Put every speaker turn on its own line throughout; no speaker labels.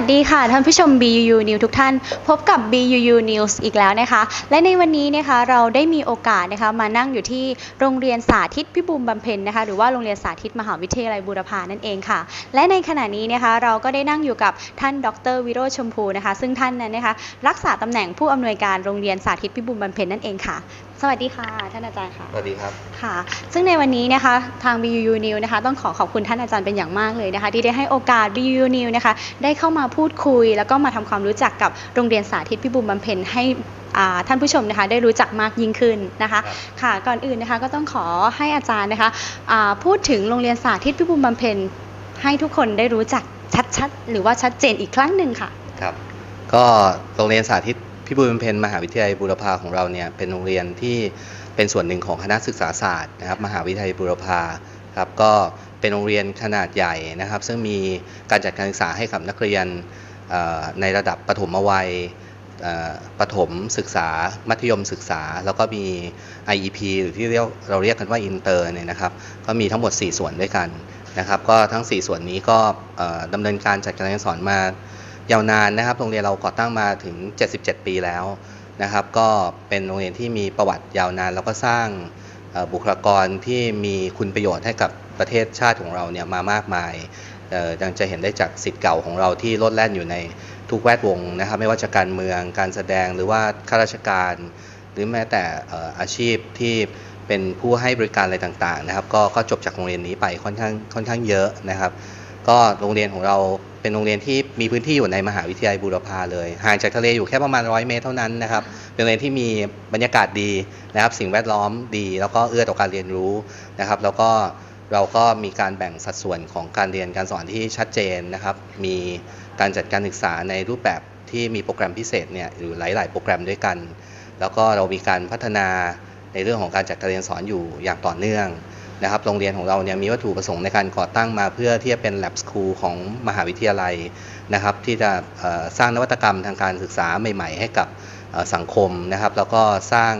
วัสดีค่ะ ท่านผู้ชม BUU News ทุกท่าน พบกับ BUU News อีกแล้วนะคะ และในวันนี้นะคะเราได้มีโอกาสนะคะมานั่งอยู่ที่โรงเรียนสาธิตพิบูลบำเพ็ญนะคะ หรือว่าโรงเรียนสาธิตมหาวิทยาลัยบูรพานั่นเองค่ะ และในขณะนี้นะคะเราก็ได้นั่งอยู่กับท่านดรวิโรจน์ชมพูนะคะ ซึ่งท่านนั้นนะคะรักษาตำแหน่งผู้อำนวยการโรงเรียนสาธิตพิบูลบำเพ็ญนั่นเองค่ะ สวัสดีค่ะ ท่านอาจารย์ค่ะ
สวัสดีครับ
ค่ะ ซึ่งในวันนี้นะคะทาง BUU News นะคะต้องขอขอบคุณท่านอาจารย์เป็นอย่างมากเลยนะคะ ที่ได้ให้โอกาส BUU News นะคะได้เข้ามาพูดคุย แล้วก็มาทำความรู้จักกับโรงเรียนสาธิตพิบูลบำเพ็ญให้อ่าท่านผู้ชมนะคะได้รู้จักมากยิ่งขึ้นนะคะ
ครับ
ค่ะก่อนอื่นนะคะก็ต้องขอให้อาจารย์นะคะอ่าพูดถึงโรงเรียนสาธิตพิบูลบำเพ็ญให้ทุกคนได้รู้จักชัดๆ หรือว่าชัดเจนอีกครั้งหนึ่งค่ะ
ครับก็โรงเรียนสาธิตพิบูลบำเพ็ญมหาวิทยาลัยบูรพาของเราเนี่ยเป็นโรงเรียนที่เป็นส่วนหนึ่งของคณะศึกษาศาสตร์นะครับมหาวิทยาลัยบูรพาครับก็ เป็นโรงเรียนขนาดใหญ่นะครับ ซึ่งมีการจัดการศึกษาให้กับนักเรียนในระดับประถมวัยประถมศึกษา มัธยมศึกษา แล้วก็มี IEP หรือที่เรียกเราเรียกกันว่าอินเตอร์เนี่ยนะครับ ก็มีทั้งหมด 4 ส่วนด้วยกันนะครับ ก็ทั้ง 4 ส่วนนี้ก็เอ่อดำเนินการจัดการเรียนสอนมายาวนานนะครับ โรงเรียนเราก่อตั้งมาถึง 77 ปีแล้วนะครับ ก็เป็นโรงเรียนที่มีประวัติยาวนาน แล้วก็สร้างบุคลากรที่มีคุณประโยชน์ให้กับ ประเทศชาติของเราเนี่ยมามากมายเอ่อยังจะเห็นได้จากสิทธิ์เก่าของเราที่ลดแล่นอยู่ในทุกแวดวงนะครับ ไม่ว่าจะการเมืองการแสดงหรือว่าข้าราชการ หรือแม้แต่อ่ออาชีพที่เป็นผู้ให้บริการอะไรต่างๆนะครับ ก็ก็จบจากโรงเรียนนี้ไปค่อนข้างค่อนข้างเยอะนะครับ ก็โรงเรียนของเราเป็นโรงเรียนที่มีพื้นที่อยู่ในมหาวิทยาลัยบูรพาเลยห่างจากทะเลอยู่แค่ประมาณ100เมตรเท่านั้นนะครับเป็นโรงเรียนที่มีบรรยากาศดีนะครับ สิ่งแวดล้อมดี แล้วก็เอื้อต่อการเรียนรู้นะครับ แล้วก็ เราก็มีการแบ่งสัดส่วนของการเรียนการสอนที่ชัดเจนนะครับ มีการจัดการศึกษาในรูปแบบที่มีโปรแกรมพิเศษเนี่ยอยู่หลาย ๆ โปรแกรมด้วยกัน แล้วก็เรามีการพัฒนาในเรื่องของการจัดการเรียนสอนอยู่อย่างต่อเนื่องนะครับ โรงเรียนของเราเนี่ยมีวัตถุประสงค์ในการก่อตั้งมาเพื่อที่จะเป็น lab school ของมหาวิทยาลัยนะครับ ที่จะสร้างนวัตกรรมทางการศึกษาใหม่ ๆ ให้กับสังคมนะครับ แล้วก็สร้าง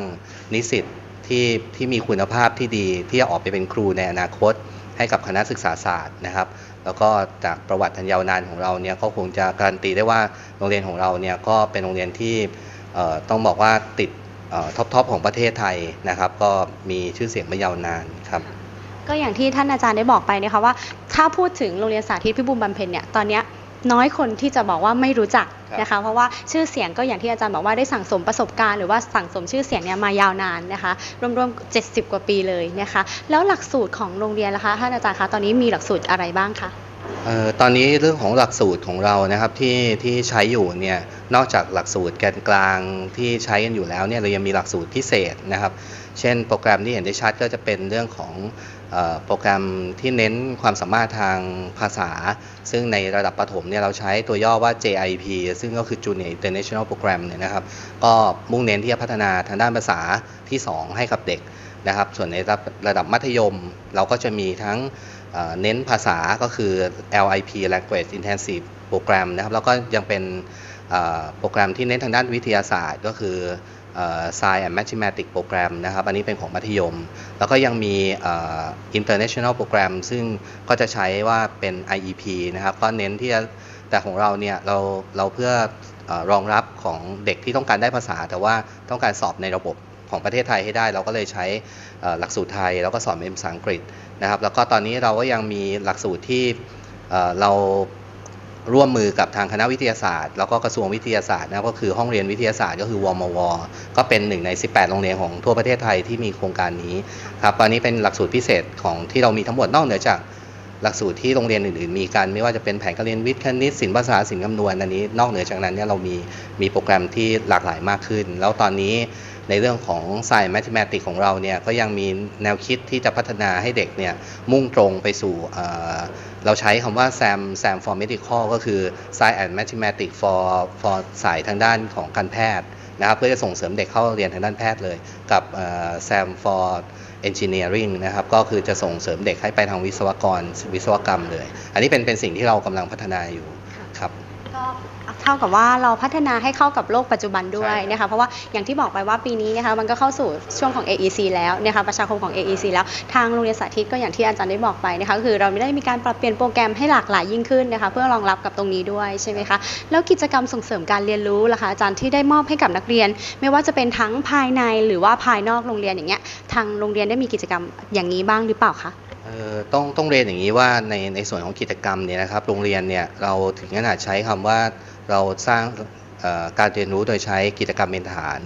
นิสิต ที่ที่มีคุณภาพที่ดีที่จะออกไปเป็นครูในอนาคต ให้กับคณะศึกษาศาสตร์นะครับ แล้วก็จากประวัติอันยาวนานของเราเนี่ยก็คงจะการันตีได้ว่าโรงเรียนของเราเนี่ยก็เป็นโรงเรียนที่เอ่อต้องบอกว่าติดท็อปทอปของประเทศไทยนะครับ ก็มีชื่อเสียงมายาวนานครับ
ก็อย่างที่ท่านอาจารย์ได้บอกไปนะคะว่า ถ้าพูดถึงโรงเรียนสาธิตพิบูลบำเพ็ญเนี่ยตอนเนี้ย น้อยคนที่จะบอกว่าไม่รู้จัก
ครับ
นะคะเพราะว่าชื่อเสียงก็อย่างที่อาจารย์บอกว่าได้สั่งสมประสบการณ์หรือว่าสั่งสมชื่อเสียงเนี่ยมายาวนานนะคะรวมๆ 70 กว่าปีเลยนะคะแล้วหลักสูตรของโรงเรียนล่ะคะท่านอาจารย์คะตอนนี้มีหลักสูตรอะไรบ้างคะ
เอ่อตอนนี้เรื่องของหลักสูตรของเรานะครับที่ที่ใช้อยู่เนี่ยนอกจากหลักสูตรแกนกลางที่ใช้กันอยู่แล้วเนี่ยเรายังมีหลักสูตรพิเศษนะครับ เช่นโปรแกรมที่เห็นได้ชัดก็จะเป็นเรื่องของเอ่อ โปรแกรมที่เน้นความสามารถทางภาษา ซึ่งในระดับประถมเนี่ยเราใช้ตัวย่อว่า JIP ซึ่งก็คือ Junior International Program เนี่ยนะครับ ก็มุ่งเน้นที่จะพัฒนาทางด้านภาษาที่ 2 ให้กับเด็กนะครับ ส่วนในระดับระดับมัธยมเราก็จะมีทั้งเน้นภาษาก็คือ LIP Language Intensive Program นะครับ แล้วก็ยังเป็นโปรแกรมที่เน้นทางด้านวิทยาศาสตร์ก็คือ Science and Mathematics Program นะครับ อันนี้เป็นของมัธยม แล้วก็ยังมี International Program ซึ่งก็จะใช้ว่าเป็น IEP นะครับ ก็เน้นที่จะแต่ของเราเนี่ยเราเราเพื่ออรองรับของเด็กที่ต้องการได้ภาษา แต่ว่าต้องการสอบในระบบของประเทศไทยให้ได้ เราก็เลยใช้หลักสูตรไทย แล้วก็สอนเป็นภาษาอังกฤษนะครับ แล้วก็ตอนนี้เราก็ยังมีหลักสูตรที่เรา ร่วมมือกับทางคณะวิทยาศาสตร์ แล้วก็กระทรวงวิทยาศาสตร์นะก็คือห้องเรียนวิทยาศาสตร์ก็คือวมว ก็เป็นหนึ่งใน 18 โรงเรียนของทั่วประเทศไทยที่มีโครงการนี้ครับตอนนี้เป็นหลักสูตรพิเศษของที่เรามีทั้งหมดนอกเหนือจากหลักสูตรที่โรงเรียนอื่นๆ มีกัน ไม่ว่าจะเป็นแผนการเรียนวิทย์คณิตศิลป์ภาษาศิลป์คำนวณอันนี้ นอกเหนือจากนั้นเนี่ยเรามีมีโปรแกรมที่หลากหลายมากขึ้น แล้วตอนนี้ ในเรื่องของ Science Mathematics ของเราเนี่ยก็ยังมีแนวคิดที่จะพัฒนาให้เด็กเนี่ยมุ่งตรงไปสู่เราใช้คำว่า SAM SAM for Medical ก็คือ Science and Mathematics for for สายทางด้านของการแพทย์นะครับเพื่อจะส่งเสริมเด็กเข้าเรียนทางด้านแพทย์เลย กับเอ่อ SAM for Engineering นะครับก็คือจะส่งเสริมเด็กให้ไปทางวิศวกรวิศวกรรมเลย อันนี้เป็นเป็นสิ่งที่เรากำลังพัฒนาอยู่ครับ
ก็ เท่ากับว่าเราพัฒนาให้เข้ากับโลกปัจจุบันด้วย
ใช่ครับ
นะคะเพราะว่าอย่างที่บอกไปว่าปีนี้นะคะมันก็เข้าสู่ช่วงของ AEC แล้วนะคะประชาคมของ AEC แล้วทางโรงเรียนสาธิตก็อย่างที่อาจารย์ได้บอกไปนะคะก็คือเราไม่ได้มีการปรับเปลี่ยนโปรแกรมให้หลากหลายยิ่งขึ้นนะคะเพื่อรองรับกับตรงนี้ด้วยใช่ไหมคะแล้วกิจกรรมส่งเสริมการเรียนรู้ล่ะคะอาจารย์ที่ได้มอบให้กับนักเรียน ไม่ว่าจะเป็นทั้งภายในหรือว่าภายนอกโรงเรียนอย่างเงี้ยทางโรงเรียนได้มีกิจกรรมอย่างนี้บ้างหรือเปล่าคะ
เอ่อต้องต้องเรียนอย่างนี้ว่าในในส่วนของกิจกรรมเนี่ยนะครับโรงเรียนเนี่ยเราถึงขนาดใช้คำว่า เราสร้างการเรียนรู้โดยใช้กิจกรรมเป็นฐาน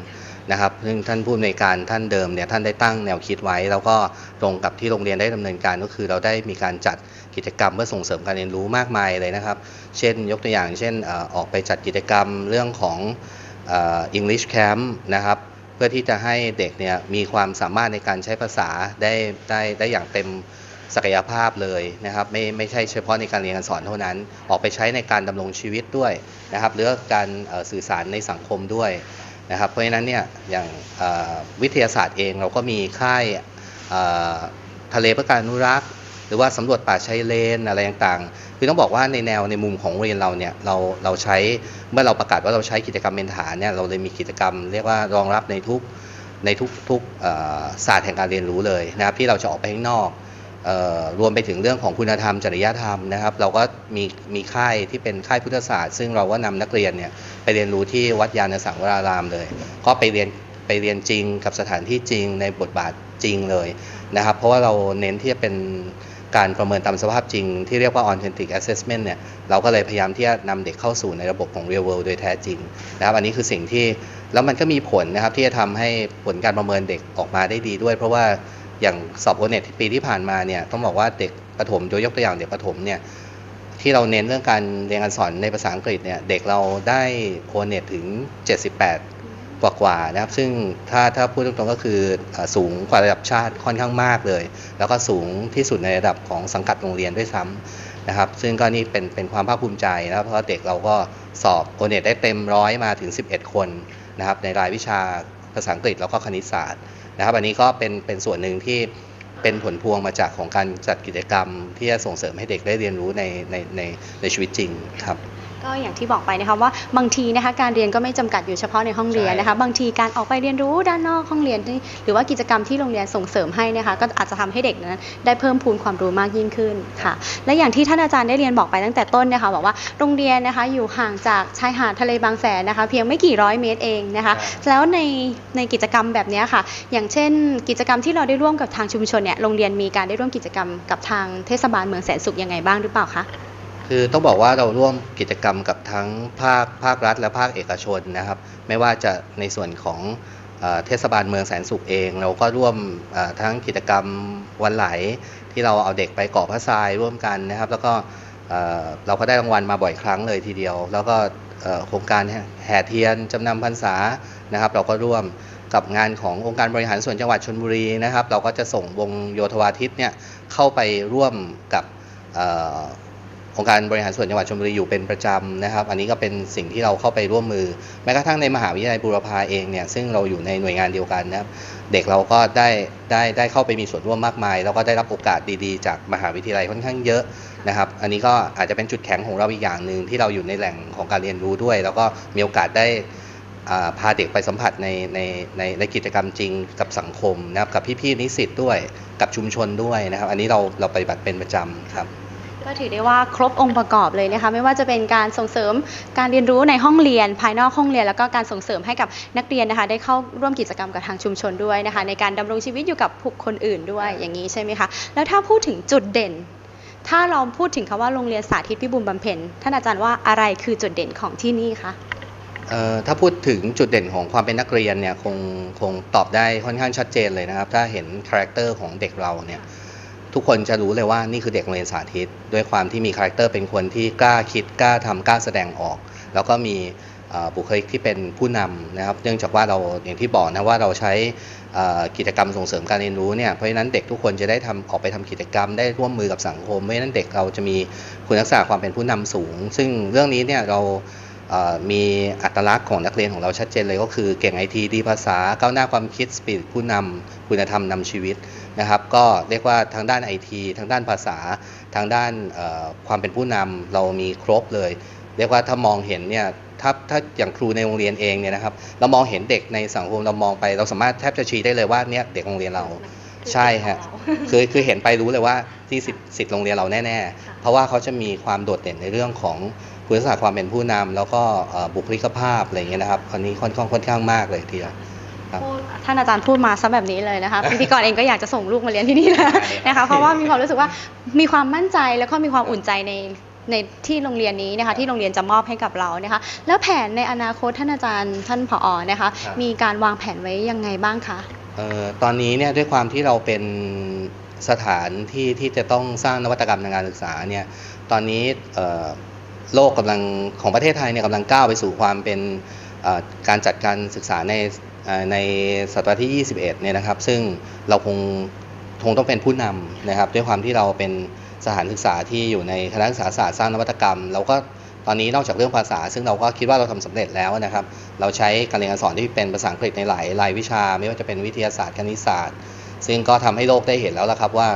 นะครับ ซึ่งท่านผู้อำนวยการท่านเดิมเนี่ยท่านได้ตั้งแนวคิดไว้ แล้วก็ตรงกับที่โรงเรียนได้ดำเนินการก็คือ เราได้มีการจัดกิจกรรมเพื่อส่งเสริมการเรียนรู้มากมายเลยนะครับ เช่น ยกตัวอย่าง เช่นออกไปจัดกิจกรรมเรื่องของอ่อ English Camp นะครับ เพื่อที่จะให้เด็กเนี่ยมีความสามารถในการใช้ภาษาได้ได้ได้อย่างเต็ม ศักยภาพเลยนะครับไม่ไม่ใช่เฉพาะในการเรียนการสอนเท่านั้น ออกไปใช้ในการดำรงชีวิตด้วยนะครับหรือการสื่อสารในสังคมด้วยนะครับเพราะฉะนั้นเนี่ยอย่างวิทยาศาสตร์เองเราก็มีค่ายทะเลเพื่อการอนุรักษ์ หรือว่าสำรวจป่าชายเลนอะไรต่างๆ คือต้องบอกว่าในแนวในมุมของโรงเรียนเราเนี่ยเราเราใช้เมื่อเราประกาศว่าเราใช้กิจกรรมเป็นฐานเนี่ยเราเลยมีกิจกรรม เรียกว่ารองรับในทุกในทุกทุกศาสตร์แห่งการเรียนรู้เลยนะครับที่เราจะออกไปข้างนอก รวมไปถึงเรื่องของคุณธรรม จริยธรรมนะครับ เราก็มีมีค่ายที่เป็นค่ายพุทธศาสตร์ ซึ่งเราก็นำนักเรียนเนี่ยไปเรียนรู้ที่วัดยานสังวรารามเลย ก็ไปเรียนไปเรียนจริงกับสถานที่จริงในบทบาทจริงเลยนะครับ เพราะว่าเราเน้นที่จะเป็นการประเมินตามสภาพจริง ที่เรียกว่า authentic assessment เนี่ยเราก็เลยพยายามที่จะนำเด็กเข้าสู่ในระบบของ real world โดยแท้จริงนะครับ อันนี้คือสิ่งที่แล้วมันก็มีผลนะครับที่จะทำให้ผลการประเมินเด็กออกมาได้ดีด้วย เพราะว่า อย่างสอบโอเน็ตปีที่ผ่านมาเนี่ยต้องบอกว่าเด็กประถมโดยยกตัวอย่างเด็กประถมเนี่ยที่เราเน้นเรื่องการเรียนการสอนในภาษาอังกฤษเนี่ยเด็กเราได้โอเน็ตถึง 78 กว่ากว่านะครับ ซึ่งถ้าถ้าพูดตรงๆก็คืออสูงกว่าระดับชาติค่อนข้างมากเลย แล้วก็สูงที่สุดในระดับของสังกัดโรงเรียนด้วยซ้ำนะครับ ซึ่งก็นี่เป็นเป็นความภาคภูมิใจนะครับเพราะว่าเด็กเราก็สอบโอเน็ตได้เต็มร้อยมาถึง 11 คนนะครับในรายวิชาภาษาอังกฤษแล้วก็คณิตศาสตร์ นะครับอันนี้ก็เป็นเป็นส่วนหนึ่งที่เป็นผลพวงมาจากของการจัดกิจกรรม ที่จะส่งเสริมให้เด็กได้เรียนรู้ในในในในชีวิตจริงครับ
ก็อย่างที่บอกไปนะคะว่าบางทีนะคะการเรียนก็ไม่จำกัดอยู่เฉพาะในห้องเรียนนะคะ บางทีการออกไปเรียนรู้ด้านนอกห้องเรียนนี่หรือว่ากิจกรรมที่โรงเรียนส่งเสริมให้นะคะก็อาจจะทำให้เด็กนั้นได้เพิ่มพูนความรู้มากยิ่งขึ้นค่ะ และอย่างที่ท่านอาจารย์ได้เรียนบอกไปตั้งแต่ต้นนะคะบอกว่าโรงเรียนนะคะอยู่ห่างจากชายหาดทะเลบางแสนนะคะ เพียงไม่กี่ร้อยเมตรเองนะคะ
ใช่
แล้วในในกิจกรรมแบบเนี้ยค่ะ อย่างเช่น กิจกรรมที่เราได้ร่วมกับทางชุมชนเนี่ยโรงเรียนมีการได้ร่วมกิจกรรมกับทางเทศบาลเมืองแสนสุขยังไงบ้างหรือเปล่าคะ
คือต้องบอกว่าเราร่วมกิจกรรมกับทั้งภาคภาครัฐ และภาคเอกชนนะครับ ไม่ว่าจะในส่วนของเอเทศบาลเมืองแสนสุขเอง เราก็ร่วมทั้งกิจกรรมวันไหล ที่เราเอาเด็กไปเกาะพระทรายร่วมกันนะครับ แล้วก็เราก็ได้รางวัลมาบ่อยครั้งเลยทีเดียว แล้วก็โครงการแห่เทียนจำนำพรรษานะครับ เราก็ร่วมกับงานขององค์การบริหารส่วนจังหวัดชลบุรีนะครับ เราก็จะส่งวงโยธวาทิตเนี่ยเข้าไปร่วมกับ อ่องค์การบริหารส่วนจังหวัดชลบุรีอยู่เป็นประจำนะครับ อันนี้ก็เป็นสิ่งที่เราเข้าไปร่วมมือ แม้กระทั่งในมหาวิทยาลัยบูรพาเองเนี่ยซึ่งเราอยู่ในหน่วยงานเดียวกันนะครับ เด็กเราก็ได้ได้ได้เข้าไปมีส่วนร่วมมากมาย แล้วก็ได้รับโอกาสดีๆ จากมหาวิทยาลัยค่อนข้างเยอะนะครับ อันนี้ก็อาจจะเป็นจุดแข็งของเราอีกอย่างหนึ่งที่เราอยู่ในแหล่งของการเรียนรู้ด้วย แล้วก็มีโอกาสได้พาเด็กไปสัมผัสในในในในกิจกรรมจริงกับสังคมนะครับกับพี่ๆนิสิตด้วยกับชุมชนด้วยนะครับ อันนี้เราเราปฏิบัติเป็นประจำครับ
ก็ถือได้ว่าครบองค์ประกอบเลยนะคะไม่ว่าจะเป็นการส่งเสริมการเรียนรู้ในห้องเรียน ภายนอกห้องเรียน แล้วก็การส่งเสริมให้กับนักเรียนนะคะ ได้เข้าร่วมกิจกรรมกับทางชุมชนด้วยนะคะ ในการดำรงชีวิตอยู่กับบุคคลอื่นด้วยอย่างนี้ใช่ไหมคะแล้วถ้าพูดถึงจุดเด่น ถ้าเราพูดถึงคำว่าโรงเรียนสาธิตพิบูลบำเพ็ญท่านอาจารย์ว่าอะไรคือจุดเด่นของที่นี่คะ
เอ่อถ้าพูดถึงจุดเด่นของความเป็นนักเรียนเนี่ยคงคงตอบได้ค่อนข้างชัดเจนเลยนะครับ ถ้าเห็นคาแรคเตอร์ของเด็กเราเนี่ย ทุกคนจะรู้เลยว่านี่คือเด็กโรงเรียนสาธิต ด้วยความที่มีคาแรคเตอร์เป็นคนที่กล้าคิดกล้าทำกล้าแสดงออก แล้วก็มีบุคลิกที่เป็นผู้นำนะครับ เนื่องจากว่าเราอย่างที่บอกนะว่าเราใช้กิจกรรมส่งเสริมการเรียนรู้เนี่ยเพราะฉะนั้นเด็กทุกคนจะได้ทำออกไปทำกิจกรรม ได้ร่วมมือกับสังคมเพราะฉะนั้นเด็กเราจะมีคุณลักษณะความเป็นผู้นำสูง ซึ่งเรื่องนี้เนี่ยเรา มีอัตลักษณ์ของนักเรียนของเราชัดเจนเลยก็คือเก่งไอทีดีภาษาก้าวหน้าความคิดสปิริตผู้นำคุณธรรมนำชีวิตนะครับ ก็เรียกว่าทางด้านไอทีทางด้านภาษา ทางด้านเอ่อความเป็นผู้นำเรามีครบเลย เรียกว่าถ้ามองเห็นเนี่ยถ้าถ้าอย่างครูในโรงเรียนเองเนี่ยนะครับเรามองเห็นเด็กในสังคมเรามองไป เราสามารถแทบจะชี้ได้เลยว่าเนี่ยเด็กโรงเรียนเราใช่ฮะคือคือเห็นไปรู้เลยว่าที่สิทธิ์สิทธิ์โรงเรียนเราแน่ ๆ เพราะว่าเขาจะมีความโดดเด่นในเรื่องของ คุณลักษณะความเป็นผู้นำแล้วก็เอ่อบุคลิกภาพอะไรอย่างเงี้ยนะครับคนนี้ค่อนข้างค่อนข้างมากเลยทีเดียวครับ
พูดท่านอาจารย์พูดมาซะแบบนี้เลยนะคะพิธีกรเองก็อยากจะส่งลูกมาเรียนที่นี่นะ
ใช่
นะคะเพราะว่ามีความรู้สึกว่ามีความมั่นใจแล้วก็มีความอุ่นใจในในที่โรงเรียนนี้นะคะที่โรงเรียนจะมอบให้กับเรานะคะ แล้วแผนในอนาคตท่านอาจารย์ท่านผอนะคะ
ครับ
มีการวางแผนไว้ยังไงบ้างคะ
เอ่อตอนนี้เนี่ยด้วยความที่เราเป็นสถานที่ที่จะต้องสร้างนวัตกรรมทางการศึกษาเนี่ยตอนนี้เอ่อ โลกกำลังของประเทศไทยเนี่ยกำลังก้าวไปสู่ความเป็นการจัดการศึกษาในในศตวรรษที่ 21 เนี่ยนะครับ ซึ่งเราคงคงต้องเป็นผู้นำนะครับ ด้วยความที่เราเป็นสถานศึกษาที่อยู่ในคณะศึกษาศาสตร์สร้างนวัตกรรม เราก็ตอนนี้นอกจากเรื่องภาษา ซึ่งเราก็คิดว่าเราทำสำเร็จแล้วนะครับ เราใช้การเรียนการสอนที่เป็นภาษาอังกฤษในหลายรายวิชา ไม่ว่าจะเป็นวิทยาศาสตร์คณิตศาสตร์ ซึ่งก็ทำให้โลกได้เห็นแล้วละครับว่า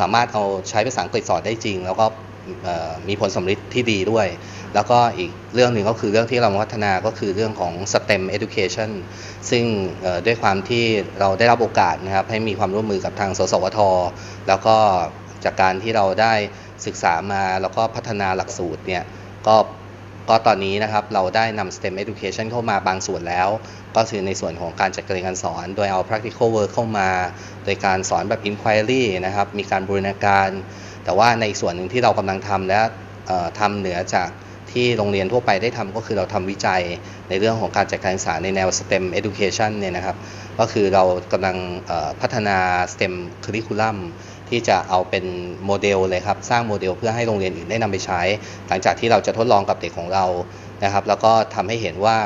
สามารถเอาใช้ภาษาอังกฤษสอนได้จริง แล้วก็ มีผลสำลิดที่ดีด้วย แล้วก็อีกเรื่องหนึ่งก็คือเรื่องที่เราพัฒนาก็คือเรื่องของ STEM education ซึ่งด้วยความที่เราได้รับโอกาสนะครับให้มีความร่วมมือกับทางสสวท แล้วก็จากการที่เราได้ศึกษามาแล้วก็พัฒนาหลักสูตรเนี่ยก็ก็ตอนนี้นะครับเราได้นำ STEM education เข้ามาบางส่วนแล้ว ก็คือในส่วนของการจัดการเรียนการสอน โดยเอา practical work เข้ามา โดยการสอนแบบ inquiry นะครับ มีการบูรณาการ แต่ว่าในส่วนหนึ่งที่เรากำลังทำและเอ่อทำเหนือจากที่โรงเรียนทั่วไปได้ทำก็คือเราทำวิจัยในเรื่องของการจัดการศึกษาในแนว STEM education เนี่ยนะครับ ก็คือเรากำลังพัฒนา STEM curriculum ที่จะเอาเป็นโมเดลเลยครับ สร้างโมเดลเพื่อให้โรงเรียนอื่นได้นำไปใช้ หลังจากที่เราจะทดลองกับเด็กของเรานะครับ แล้วก็ทำให้เห็นว่า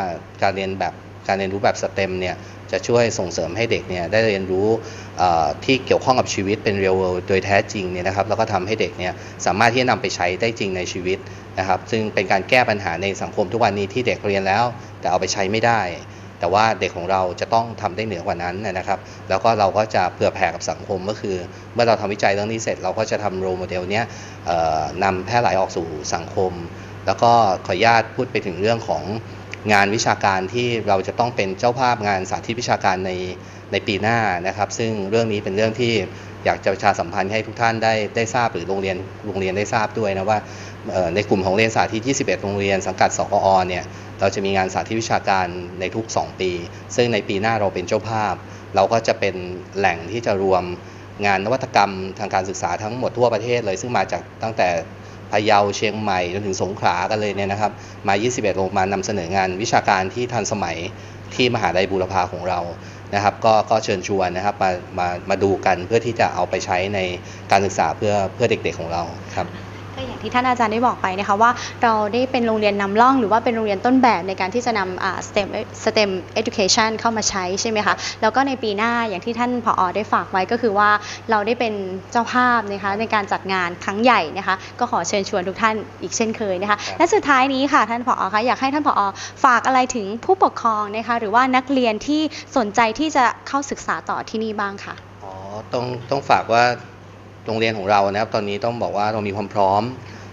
การเรียนแบบ การเรียนรู้แบบ STEM เนี่ยจะช่วยส่งเสริมให้เด็กเนี่ยได้เรียนรู้ที่เกี่ยวข้องกับชีวิตเป็น real world โดยแท้จริงเนี่ยนะครับแล้วก็ทำให้เด็กเนี่ยสามารถที่จะนำไปใช้ได้จริงในชีวิตนะครับ ซึ่งเป็นการแก้ปัญหาในสังคมทุกวันนี้ที่เด็กเรียนแล้ว แต่เอาไปใช้ไม่ได้ แต่ว่าเด็กของเราจะต้องทำได้เหนือกว่านั้นนะครับ แล้วก็เราก็จะเผื่อแผ่กับสังคมก็คือ เมื่อเราทำวิจัยเรื่องนี้เสร็จเราก็จะทำโรโมเดลเนี้ยนำแพร่หลายออกสู่สังคม แล้วก็ขออนุญาตพูดไปถึงเรื่องของ งานวิชาการที่เราจะต้องเป็นเจ้าภาพงานสาธิตวิชาการในในปีหน้านะครับ ซึ่งเรื่องนี้เป็นเรื่องที่อยากจะประชาสัมพันธ์ให้ทุกท่านได้ได้ทราบหรือโรงเรียนโรงเรียนได้ทราบด้วยนะว่าในกลุ่มของเรียนสาธิต 21 โรงเรียนสังกัดสกอเนี่ยเราจะมีงานสาธิตวิชาการในทุก 2 ปี ซึ่งในปีหน้าเราเป็นเจ้าภาพ เราก็จะเป็นแหล่งที่จะรวมงานนวัตกรรมทางการศึกษาทั้งหมดทั่วประเทศเลย ซึ่งมาจากตั้งแต่ พะเยาเชียงใหม่จนถึงสงขลากันเลยเนี่ยนะครับ มา 21 โรงมานำเสนองานวิชาการที่ทันสมัยที่มหาลัยบูรพาของเรานะครับ ก็ก็เชิญชวนนะครับมามามาดูกันเพื่อที่จะเอาไปใช้ในการศึกษาเพื่อเพื่อเด็กๆของเราครับ
อย่างที่ท่านอาจารย์ได้บอกไปนะคะว่าเราได้เป็นโรงเรียนนำร่อง หรือว่าเป็นโรงเรียนต้นแบบในการที่จะนำอ่า STEM STEM education เข้ามาใช้ใช่ไหมคะแล้วก็ในปีหน้าอย่างที่ท่านผอได้ฝากไว้ก็คือว่าเราได้เป็นเจ้าภาพนะคะในการจัดงานครั้งใหญ่นะคะก็ขอเชิญชวนทุกท่านอีกเช่นเคยนะคะ
ครับ
และสุดท้ายนี้ค่ะท่านผอคะอยากให้ท่านผอฝากอะไรถึงผู้ปกครองนะคะหรือว่านักเรียนที่สนใจที่จะเข้าศึกษาต่อที่นี่บ้างค่ะ
อ๋อต้องต้องฝากว่า โรงเรียนของเรานะครับ ตอนนี้ต้องบอกว่าเรามีความพร้อม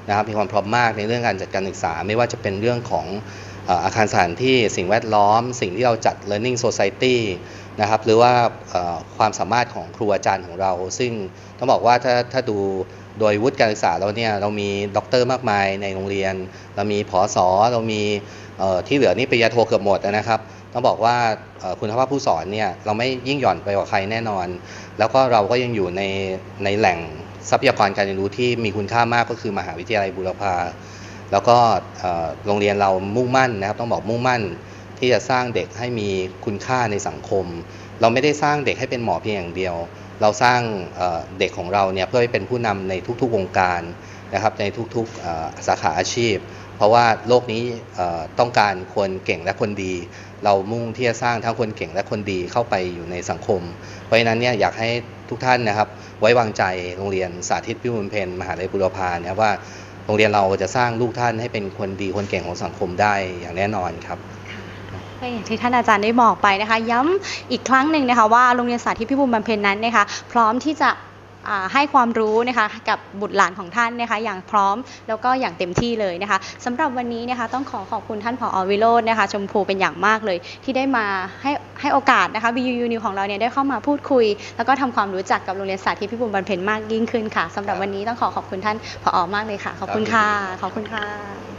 นะครับมีความพร้อมมากในเรื่องการจัดการศึกษา ไม่ว่าจะเป็นเรื่องของอาคารสถานที่สิ่งแวดล้อม สิ่งที่เราจัด learning society นะครับหรือว่าความสามารถของครูอาจารย์ของเรา ซึ่งต้องบอกว่าถ้าถ้าดูโดยวุฒิการศึกษาเราเนี่ยเรามีด็อกเตอร์มากมายในโรงเรียน เรามีผอสอเรามีที่เหลือนี่ปริญญาโทเกือบหมดนะครับ ต้องบอกว่าคุณภาพผู้สอนเนี่ยเราไม่ยิ่งหย่อนไปกว่าใครแน่นอน แล้วก็เราก็ยังอยู่ในในแหล่งทรัพยากรการเรียนรู้ที่มีคุณค่ามากก็คือมหาวิทยาลัยบูรพาแล้วก็โรงเรียนเรามุ่งมั่นนะครับ ต้องบอกมุ่งมั่นที่จะสร้างเด็กให้มีคุณค่าในสังคม เราไม่ได้สร้างเด็กให้เป็นหมอเพียงอย่างเดียว เราสร้างเด็กของเราเนี่ยเพื่อให้เป็นผู้นำในทุกๆวงการนะครับในทุกๆสาขาอาชีพ เพราะว่าโลกนี้ต้องการคนเก่งและคนดี เรามุ่งที่จะสร้างทั้งคนเก่งและคนดีเข้าไปอยู่ในสังคม เพราะฉะนั้นเนี่ยอยากให้ทุกท่านนะครับ ไว้วางใจโรงเรียนสาธิตพิบูลเพนมหาลัยบุรพาเนี่ยว่าโรงเรียนเราจะสร้างลูกท่านให้เป็นคนดีคนเก่งของสังคมได้อย่างแน่นอนครับ
อย่างที่ท่านอาจารย์ได้บอกไปนะคะ ย้ำอีกครั้งหนึ่งนะคะว่าโรงเรียนสาธิตพิบูลบำเพ็ญนั้นนะคะ พร้อมที่จะ ให้ความรู้นะคะกับบุตรหลานของท่านนะคะอย่างพร้อมแล้วก็อย่างเต็มที่เลยนะคะสำหรับวันนี้นะคะต้องขอขอบคุณท่านผอวิโรจน์นะคะชมพูเป็นอย่างมากเลย ที่ได้มาให้ให้โอกาสนะคะ BUU New ของเราเนี่ยได้เข้ามาพูดคุย แล้วก็ทำความรู้จักกับโรงเรียนสาธิตพิบูลบำเพ็ญมากยิ่งขึ้นค่ะสำหรับวันนี้ต้องขอขอบคุณท่านผอมากเลยค่ะ ขอบคุณค่ะ ขอบคุณค่ะ